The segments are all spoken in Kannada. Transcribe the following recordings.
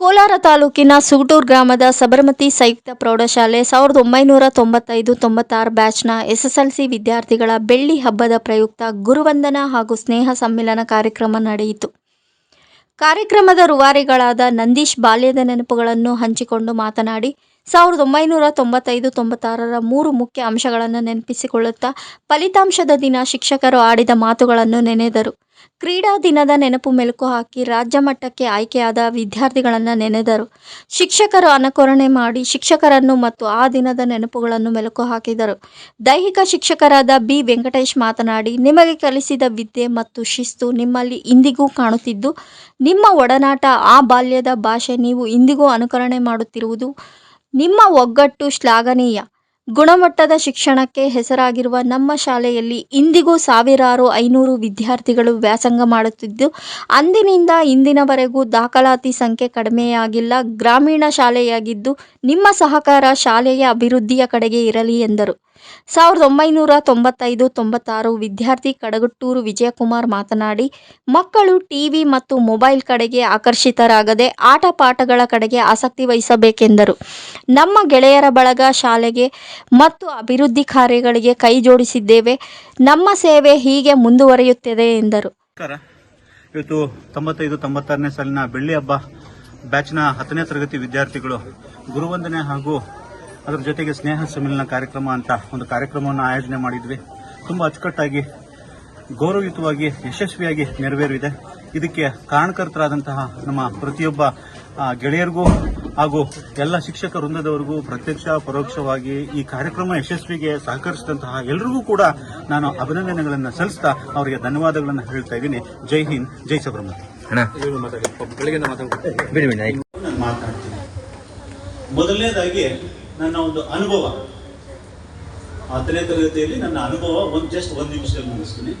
ಕೋಲಾರ ತಾಲೂಕಿನ ಸುಗಟೂರು ಗ್ರಾಮದ ಸಬರಮತಿ ಸಂಯುಕ್ತ ಪ್ರೌಢಶಾಲೆ ಸಾವಿರದ ಒಂಬೈನೂರ ತೊಂಬತ್ತೈದು ತೊಂಬತ್ತಾರು ಬ್ಯಾಚ್ನ ಎಸ್ಎಸ್ಎಲ್ಸಿ ವಿದ್ಯಾರ್ಥಿಗಳ ಬೆಳ್ಳಿ ಹಬ್ಬದ ಪ್ರಯುಕ್ತ ಗುರುವಂದನ ಹಾಗೂ ಸ್ನೇಹ ಸಮ್ಮಿಲನ ಕಾರ್ಯಕ್ರಮ ನಡೆಯಿತು. ಕಾರ್ಯಕ್ರಮದ ರುವಾರಿಗಳಾದ ನಂದೀಶ್ ಬಾಲ್ಯದ ನೆನಪುಗಳನ್ನು ಹಂಚಿಕೊಂಡು ಮಾತನಾಡಿ ಸಾವಿರದ ಒಂಬೈನೂರ ತೊಂಬತ್ತೈದು ತೊಂಬತ್ತಾರರ ಮೂರು ಮುಖ್ಯ ಅಂಶಗಳನ್ನು ನೆನಪಿಸಿಕೊಳ್ಳುತ್ತಾ ಫಲಿತಾಂಶದ ದಿನ ಶಿಕ್ಷಕರು ಆಡಿದ ಮಾತುಗಳನ್ನು ನೆನೆದರು. ಕ್ರೀಡಾ ದಿನದ ನೆನಪು ಮೆಲುಕು ಹಾಕಿ ರಾಜ್ಯ ಮಟ್ಟಕ್ಕೆ ಆಯ್ಕೆಯಾದ ವಿದ್ಯಾರ್ಥಿಗಳನ್ನು ನೆನೆದರು. ಶಿಕ್ಷಕರು ಅನುಕರಣೆ ಮಾಡಿ ಶಿಕ್ಷಕರನ್ನು ಮತ್ತು ಆ ದಿನದ ನೆನಪುಗಳನ್ನು ಮೆಲುಕು ಹಾಕಿದರು. ದೈಹಿಕ ಶಿಕ್ಷಕರಾದ ಬಿ. ವೆಂಕಟೇಶ್ ಮಾತನಾಡಿ, ನಿಮಗೆ ಕಲಿಸಿದ ವಿದ್ಯೆ ಮತ್ತು ಶಿಸ್ತು ನಿಮ್ಮಲ್ಲಿ ಇಂದಿಗೂ ಕಾಣುತ್ತಿದ್ದು, ನಿಮ್ಮ ಒಡನಾಟ ಆ ಬಾಲ್ಯದ ಭಾಷೆ, ನೀವು ಇಂದಿಗೂ ಅನುಕರಣೆ ಮಾಡುತ್ತಿರುವುದು ನಿಮ್ಮ ಒಗ್ಗಟ್ಟು ಶ್ಲಾಘನೀಯ. ಗುಣಮಟ್ಟದ ಶಿಕ್ಷಣಕ್ಕೆ ಹೆಸರಾಗಿರುವ ನಮ್ಮ ಶಾಲೆಯಲ್ಲಿ ಇಂದಿಗೂ ಸಾವಿರಾರು ಐನೂರು ವಿದ್ಯಾರ್ಥಿಗಳು ವ್ಯಾಸಂಗ ಮಾಡುತ್ತಿದ್ದು, ಅಂದಿನಿಂದ ಇಂದಿನವರೆಗೂ ದಾಖಲಾತಿ ಸಂಖ್ಯೆ ಕಡಿಮೆಯಾಗಿಲ್ಲ. ಗ್ರಾಮೀಣ ಶಾಲೆಯಾಗಿದ್ದು, ನಿಮ್ಮ ಸಹಕಾರ ಶಾಲೆಯ ಅಭಿವೃದ್ಧಿಯ ಕಡೆಗೆ ಇರಲಿ ಎಂದರು. ಸಾವಿರದ ಒಂಬೈನೂರ ತೊಂಬತ್ತೈದು, ತೊಂಬತ್ತಾರು ವಿದ್ಯಾರ್ಥಿ ಕಡಗಟ್ಟೂರು ವಿಜಯಕುಮಾರ್ ಮಾತನಾಡಿ, ಮಕ್ಕಳು ಟಿವಿ ಮತ್ತು ಮೊಬೈಲ್ ಕಡೆಗೆ ಆಕರ್ಷಿತರಾಗದೆ ಆಟ ಪಾಠಗಳ ಕಡೆಗೆ ಆಸಕ್ತಿ ವಹಿಸಬೇಕೆಂದರು. ನಮ್ಮ ಗೆಳೆಯರ ಬಳಗ ಶಾಲೆಗೆ ಮತ್ತು ಅಭಿವೃದ್ಧಿ ಕಾರ್ಯಗಳಿಗೆ ಕೈ ಜೋಡಿಸಿದ್ದೇವೆ. ನಮ್ಮ ಸೇವೆ ಹೀಗೆ ಮುಂದುವರಿಯುತ್ತದೆ ಎಂದರು. ಇವತ್ತು ತೊಂಬತ್ತೈದು, ತೊಂಬತ್ತಾರನೇ ಸಾಲಿನ ಬೆಳ್ಳಿ ಹಬ್ಬ ಬ್ಯಾಚ್ನ ಹತ್ತನೇ ತರಗತಿ ವಿದ್ಯಾರ್ಥಿಗಳು ಗುರುವಂದನೆ ಹಾಗೂ ಅದರ ಜೊತೆಗೆ ಸ್ನೇಹ ಸಮ್ಮಿಲನ ಕಾರ್ಯಕ್ರಮ ಅಂತ ಒಂದು ಕಾರ್ಯಕ್ರಮವನ್ನು ಆಯೋಜನೆ ಮಾಡಿದ್ವಿ. ತುಂಬ ಅಚ್ಚುಕಟ್ಟಾಗಿ, ಗೌರವಯುತವಾಗಿ, ಯಶಸ್ವಿಯಾಗಿ ನೆರವೇರಿದೆ. ಇದಕ್ಕೆ ಕಾರಣಕರ್ತರಾದಂತಹ ನಮ್ಮ ಪ್ರತಿಯೊಬ್ಬ ಗೆಳೆಯರಿಗೂ ಹಾಗೂ ಎಲ್ಲ ಶಿಕ್ಷಕ ವೃಂದದವರಿಗೂ ಪ್ರತ್ಯಕ್ಷ ಪರೋಕ್ಷವಾಗಿ ಈ ಕಾರ್ಯಕ್ರಮ ಯಶಸ್ವಿಗೆ ಸಹಕರಿಸಿದಂತಹ ಎಲ್ಲರಿಗೂ ಕೂಡ ನಾನು ಅಭಿನಂದನೆಗಳನ್ನು ಸಲ್ಲಿಸ್ತಾ ಅವರಿಗೆ ಧನ್ಯವಾದಗಳನ್ನು ಹೇಳ್ತಾ ಇದ್ದೀನಿ. ಜೈ ಹಿಂದ್ ಜೈ ಸಬ್ರಹ್ಮಣ್ಯ ಮೊದಲನೇದಾಗಿ ನನ್ನ ಒಂದು ಅನುಭವ. ಹತ್ತನೇ ತರಗತಿಯಲ್ಲಿ ನನ್ನ ಅನುಭವ ಒಂದು ಜಸ್ಟ್ ಒಂದು ನಿಮಿಷದಲ್ಲಿ ಮುಗಿಸ್ತೀನಿ.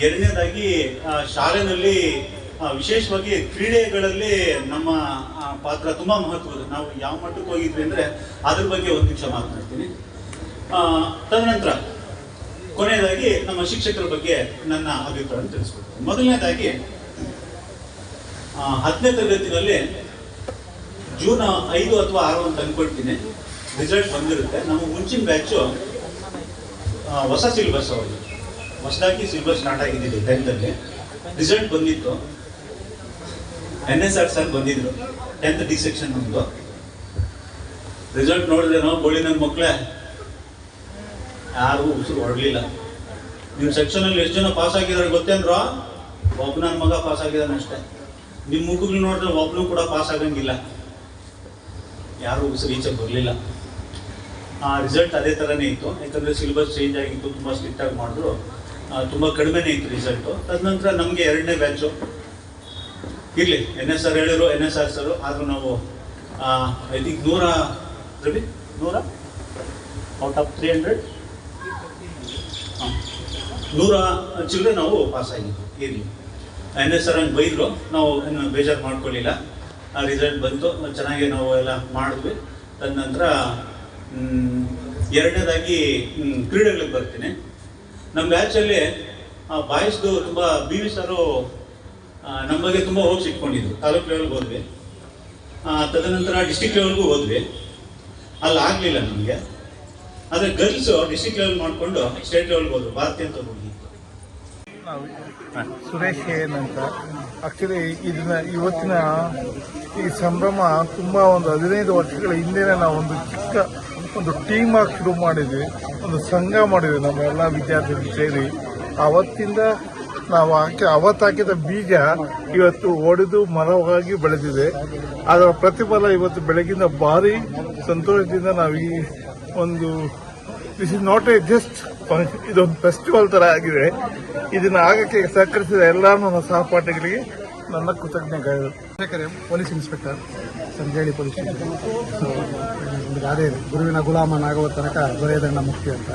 ಎರಡನೇದಾಗಿ ಶಾಲೆನಲ್ಲಿ ಆ, ವಿಶೇಷವಾಗಿ ಕ್ರೀಡೆಗಳಲ್ಲಿ ನಮ್ಮ ಪಾತ್ರ ತುಂಬಾ ಮಹತ್ವದ ನಾವು ಯಾವ ಮಟ್ಟಕ್ಕೆ ಹೋಗಿದ್ವಿ ಅಂದ್ರೆ ಅದ್ರ ಬಗ್ಗೆ ಒಂದು ನಿಮಿಷ ಮಾತನಾಡ್ತೀನಿ. ತದನಂತರ ಕೊನೆಯದಾಗಿ ನಮ್ಮ ಶಿಕ್ಷಕರ ಬಗ್ಗೆ ನನ್ನ ಅಭಿಪ್ರಾಯ ತಿಳಿಸ್ಕೊಡ್ತೀನಿ. ಮೊದಲನೇದಾಗಿ ಹತ್ತನೇ ತರಗತಿನಲ್ಲಿ ಜೂನ್ ಐದು ಅಥವಾ ಆರು ಅಂತ ಅನ್ಕೊಳ್ತೀನಿ. ರಿಸಲ್ಟ್ ಬಂದಿರುತ್ತೆ. ನಮ್ಮ ಮುಂಚಿನ ಬ್ಯಾಚು ಹೊಸ ಸಿಲೆಬಸ್ ಅವರು ಹೊಸದಾಗಿ ಸಿಲೆಬಸ್ ಸ್ಟಾರ್ಟ್ ಆಗಿದ್ದಿದೆ ಟೆಂತಲ್ಲಿ ರಿಸಲ್ಟ್ ಬಂದಿತ್ತು. ಎನ್ ಎಸ್ ಆರ್ ಸರ್ ಬಂದಿದ್ರು. ಟೆಂತ್ ಡಿ ಸೆಕ್ಷನ್ ನಮ್ದು. ರಿಸಲ್ಟ್ ನೋಡಿದ್ರೆ ನಾವು ಬೋಳಿ ನನ್ನ ಮಕ್ಕಳೇ ಯಾರು ಉಸಿರು ಹೊರಲಿಲ್ಲ ನಿಮ್ಮ ಸೆಕ್ಷನಲ್ಲಿ ಎಷ್ಟು ಜನ ಪಾಸ್ ಆಗಿದ್ದಾರೆ ಗೊತ್ತೇನ್ರೋ? ಒಬ್ಬ ನನ್ನ ಮಗ ಪಾಸ್ ಆಗಿದ್ದಾನೆ ಅಷ್ಟೇ. ನಿಮ್ಮ ಮುಖಗಳು ನೋಡಿದ್ರೆ ಒಬ್ಬನು ಕೂಡ ಪಾಸ್ ಆಗಂಗಿಲ್ಲ. ಯಾರು ಉಸಿರು ಈಚೆ ಬರಲಿಲ್ಲ. ಆ ರಿಸಲ್ಟ್ ಅದೇ ಥರನೇ ಇತ್ತು. ಯಾಕಂದರೆ ಸಿಲೆಬಸ್ ಚೇಂಜ್ ಆಗಿತ್ತು, ತುಂಬ ಸ್ಟ್ರಿಕ್ಟಾಗಿ ಮಾಡಿದ್ರು. ತುಂಬ ಕಡಿಮೆನೇ ಇತ್ತು ರಿಸಲ್ಟು ತದನಂತರ ನಮಗೆ ಎರಡನೇ ಬ್ಯಾಚು ಇರಲಿ ಎನ್ ಎಸ್ ಆರ್ ಹೇಳಿದ್ರು ಎನ್ ಎಸ್ ಆರ್ ಸರ್ ಆದರೂ ನಾವು ಐ ಥಿಂಕ್ ನೂರ, ರವಿ? ನೂರ? ಔಟ್ ಆಫ್ ತ್ರೀ ಹಂಡ್ರೆಡ್ ನೂರ ಚಿಲ್ಲರೆ ನಾವು ಪಾಸ್ ಆಗಿದ್ವಿ, ಇರಲಿ. ಎನ್ ಎಸ್ ಆರ್ ಹಂಗೆ ಬೈದರು, ನಾವು ಏನು ಬೇಜಾರು ಮಾಡ್ಕೊಳ್ಳಿಲ್ಲ ಆ ರಿಸಲ್ಟ್ ಬಂತು, ಚೆನ್ನಾಗಿ ನಾವು ಎಲ್ಲ ಮಾಡಿದ್ವಿ. ತದನಂತರ ಎರಡನೇದಾಗಿ ಕ್ರೀಡೆಗಳಿಗೆ ಬರ್ತೀನಿ. ನಮ್ಮ ಬ್ಯಾಚಲ್ಲಿ ಬಾಯ್ಸ್ದು ತುಂಬ ಬಿ ವಿ ಸರು ನಮ್ಮ ಬಗ್ಗೆ ತುಂಬ ಹೋಗಿ ಇಟ್ಕೊಂಡಿದ್ರು ತಾಲೂಕು ಲೆವೆಲ್ಗೆ ಹೋದ್ವಿ. ತದನಂತರ ಡಿಸ್ಟಿಕ್ ಲೆವೆಲ್ಗೂ ಹೋದ್ವಿ. ಅಲ್ಲಿ ಆಗಲಿಲ್ಲ ನಮಗೆ. ಆದರೆ ಗರ್ಲ್ಸು ಡಿಸ್ಟಿಕ್ ಲೆವೆಲ್ ಮಾಡಿಕೊಂಡು ಸ್ಟೇಟ್ ಲೆವೆಲ್ಗೆ ಹೋದ್ರು, ಭಾರತೀಯ ನಾವು ಸುರೇಶ್ ಏನಂತ ಆ್ಯಕ್ಚುಲಿ ಇದನ್ನ ಇವತ್ತಿನ ಈ ಸಂಭ್ರಮ ತುಂಬ ಒಂದು ಹದಿನೈದು ವರ್ಷಗಳ ಹಿಂದೆನೆ ನಾವು ಒಂದು ಚಿಕ್ಕ, ಒಂದು ಟೀಮ್ ಆಗಿ ಶುರು ಮಾಡಿದ್ವಿ. ಒಂದು ಸಂಘ ಮಾಡಿದ್ವಿ, ನಮ್ಮ ಎಲ್ಲ ವಿದ್ಯಾರ್ಥಿಗಳು ಸೇರಿ. ಅವತ್ತಿಂದ ನಾವು ಹಾಕಿ ಅವತ್ತು ಹಾಕಿದ ಬೀಜ ಇವತ್ತು ಒಡೆದು ಮರವಾಗಿ ಬೆಳೆದಿದೆ. ಅದರ ಪ್ರತಿಫಲ ಇವತ್ತು ಬೆಳಗಿನ ಭಾರಿ ಸಂತೋಷದಿಂದ ನಾವು ಈ ಒಂದು this is not a just ಇದೊಂದು ಫೆಸ್ಟಿವಲ್ ತರ ಆಗಿದೆ. ಇದನ್ನ ಆಗಕ್ಕೆ ಸಹಕರಿಸಿದ ಎಲ್ಲ ನನ್ನ ಸಹಪಾಠಿಗಳಿಗೆ ನನ್ನ ಕೃತಜ್ಞತೆಗಳು. Police inspector, Sanjeli police station. So ಒಂದು ಗಾದೆ ಗುರುವಿನ ತನಕ ದೊರೆಯದಣ್ಣ ಮುಖ್ಯ ಅಂತ.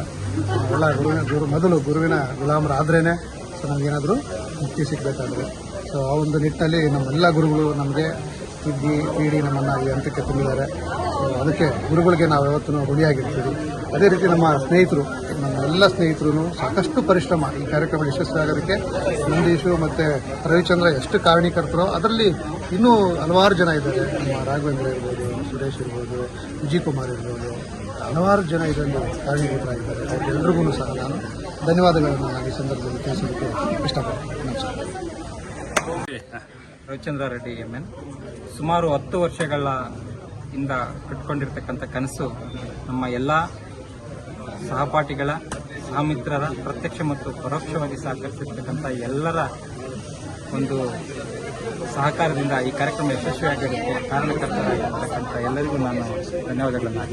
ಎಲ್ಲ ಗುರುವಿನ, ಗುರು, ಮೊದಲು ಗುರುವಿನ ಗುಲಾಮರಾದ್ರೇನೆ ಸೊ ನಮಗೇನಾದರೂ ಮುಕ್ತಿ ಸಿಗಬೇಕಾದ್ರೆ. ಸೊ ಆ ಒಂದು ನಿಟ್ಟಲ್ಲಿ ನಮ್ಮೆಲ್ಲ ಗುರುಗಳು ನಮಗೆ ತಿದ್ದಿ, ತೀಡಿ ನಮ್ಮನ್ನು ಈ ಹಂತಕ್ಕೆ ತುಂಬಿದ್ದಾರೆ. ಸೊ ಅದಕ್ಕೆ ಗುರುಗಳಿಗೆ ನಾವು ಯಾವತ್ತೂ ಋಣಿಯಾಗಿರ್ತೀವಿ ಅದೇ ರೀತಿ ನಮ್ಮ ಸ್ನೇಹಿತರು ನಮ್ಮ ಎಲ್ಲ ಸ್ನೇಹಿತರು ಸಾಕಷ್ಟು ಪರಿಶ್ರಮ ಈ ಕಾರ್ಯಕ್ರಮ ಯಶಸ್ವಿಯಾಗೋದಕ್ಕೆ ನಂದೀಶು ಮತ್ತು ರವಿಚಂದ್ರ ಎಷ್ಟು ಕಾರಣೀಕರ್ತರೋ ಅದರಲ್ಲಿ ಇನ್ನೂ ಹಲವಾರು ಜನ ಇದ್ದಾರೆ. ನಮ್ಮ ರಾಘವೇಂದ್ರ ಇರ್ಬೋದು, ಸುರೇಶ್ ಇರ್ಬೋದು, ವಿಜಯ್ ಕುಮಾರ್ ಇರ್ಬೋದು, ಹಲವಾರು ಜನ ಇದರಲ್ಲಿ ಕಾರಣೀಕೃತರಾಗಿದ್ದಾರೆ ಎಲ್ರಿಗೂ ಸಹ ನಾನು ಧನ್ಯವಾದಗಳನ್ನು ನಾನು ಈ ಸಂದರ್ಭದಲ್ಲಿ ತಿಳಿಸೋದಕ್ಕೆ ಇಷ್ಟಪಡ್ತೀನಿ. ನಮಸ್ಕಾರ. ರವಿಚಂದ್ರ ರೆಡ್ಡಿ ಎಂ ಎನ್ ಸುಮಾರು ಹತ್ತು ವರ್ಷಗಳ ಇಂದ ಕಟ್ಕೊಂಡಿರ್ತಕ್ಕಂಥ ಕನಸು ನಮ್ಮ ಎಲ್ಲ ಸಹಪಾಠಿಗಳ, ಸಹಮಿತ್ರರ ಪ್ರತ್ಯಕ್ಷ ಮತ್ತು ಪರೋಕ್ಷವಾಗಿ ಸಹಕರಿಸಿರ್ತಕ್ಕಂಥ ಎಲ್ಲರ ಒಂದು ಸಹಕಾರದಿಂದ ಈ ಕಾರ್ಯಕ್ರಮ ಯಶಸ್ವಿಯಾಗಿದ್ದಕ್ಕೆ ಕಾರಣಕರ್ತರಾಗಿರ್ತಕ್ಕಂಥ ಎಲ್ಲರಿಗೂ ನಾನು ಧನ್ಯವಾದಗಳನ್ನು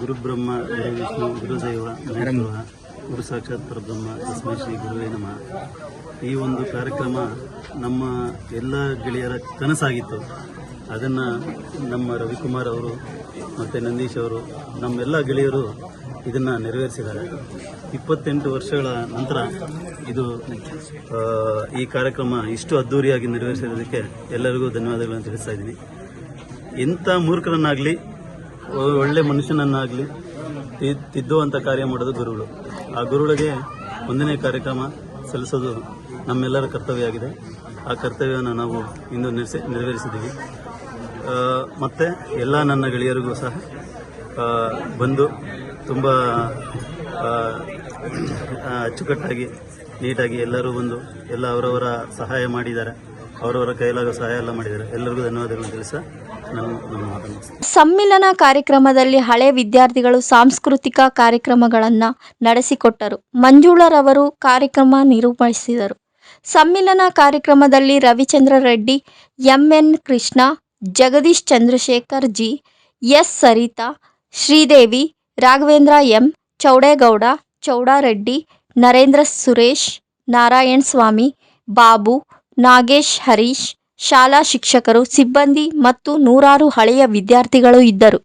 ಗುರುಬ್ರಹ್ಮ, ಗುರು ವಿಷ್ಣು, ಗುರುದೈವ ಗುರು ಸಾಕ್ಷಾತ್ ಪರಬ್ರಹ್ಮ, ತಸ್ಮೈ ಶ್ರೀ ಗುರುವೇ ನಮಃ. ಈ ಒಂದು ಕಾರ್ಯಕ್ರಮ ನಮ್ಮ ಎಲ್ಲ ಗೆಳೆಯರ ಕನಸಾಗಿತ್ತು. ಅದನ್ನು ನಮ್ಮ ರವಿಕುಮಾರ್ ಅವರು ಮತ್ತು ನಂದೀಶ್ ಅವರು ನಮ್ಮೆಲ್ಲ ಗೆಳೆಯರು ಇದನ್ನು ನೆರವೇರಿಸಿದ್ದಾರೆ. ಇಪ್ಪತ್ತೆಂಟು ವರ್ಷಗಳ ನಂತರ ಇದು ಈ ಕಾರ್ಯಕ್ರಮ ಇಷ್ಟು ಅದ್ಧೂರಿಯಾಗಿ ನೆರವೇರಿಸಿರೋದಕ್ಕೆ ಎಲ್ಲರಿಗೂ ಧನ್ಯವಾದಗಳನ್ನು ತಿಳಿಸ್ತಾ ಇದ್ದೀನಿ. ಎಂಥ ಮೂರ್ಖರನ್ನಾಗಲಿ ಒಳ್ಳೆ ಮನುಷ್ಯನನ್ನಾಗಲಿ ತಿದ್ದುವಂಥ ಕಾರ್ಯ ಮಾಡೋದು ಗುರುಗಳು. ಆ ಗುರುಗಳಿಗೆ ಒಂದನೇ ಕಾರ್ಯಕ್ರಮ ಸಲ್ಲಿಸೋದು ನಮ್ಮೆಲ್ಲರ ಕರ್ತವ್ಯ ಆಗಿದೆ ಆ ಕರ್ತವ್ಯವನ್ನು ನಾವು ಇಂದು ನೆರೆಸಿ, ನೆರವೇರಿಸಿದ್ದೀವಿ. ಮತ್ತೆ ಎಲ್ಲ ನನ್ನ ಗೆಳೆಯರಿಗೂ ಸಹ ಬಂದು ತುಂಬ ಅಚ್ಚುಕಟ್ಟಾಗಿ, ನೀಟಾಗಿ ಎಲ್ಲರೂ ಬಂದು ಎಲ್ಲ ಅವರವರ ಸಹಾಯ ಮಾಡಿದ್ದಾರೆ. ಅವರವರ ಕೈಲಾಗೋ ಸಹಾಯ ಎಲ್ಲ ಮಾಡಿದ್ದಾರೆ. ಎಲ್ಲರಿಗೂ ಧನ್ಯವಾದಗಳನ್ನು ತಿಳಿಸ ಸಮ್ಮಿಲನ ಕಾರ್ಯಕ್ರಮದಲ್ಲಿ ಹಳೆ ವಿದ್ಯಾರ್ಥಿಗಳು ಸಾಂಸ್ಕೃತಿಕ ಕಾರ್ಯಕ್ರಮಗಳನ್ನು ನಡೆಸಿಕೊಟ್ಟರು. ಮಂಜುಳರವರು ಕಾರ್ಯಕ್ರಮ ನಿರೂಪಿಸಿದರು. ಸಮ್ಮಿಲನ ಕಾರ್ಯಕ್ರಮದಲ್ಲಿ Ravichandra Reddy, MN Krishna, Jagadish Chandrashekar G, S Sarita, Sridevi Raghavendra M, Chowdegowda, Chowdareddy, Narendra Suresh, Narayan Swamy, Babu, Nagesh Harish, ಶಾಲಾ ಶಿಕ್ಷಕರು, ಸಿಬ್ಬಂದಿ ಮತ್ತು ನೂರಾರು ಹಳೆಯ ವಿದ್ಯಾರ್ಥಿಗಳು ಇದ್ದರು.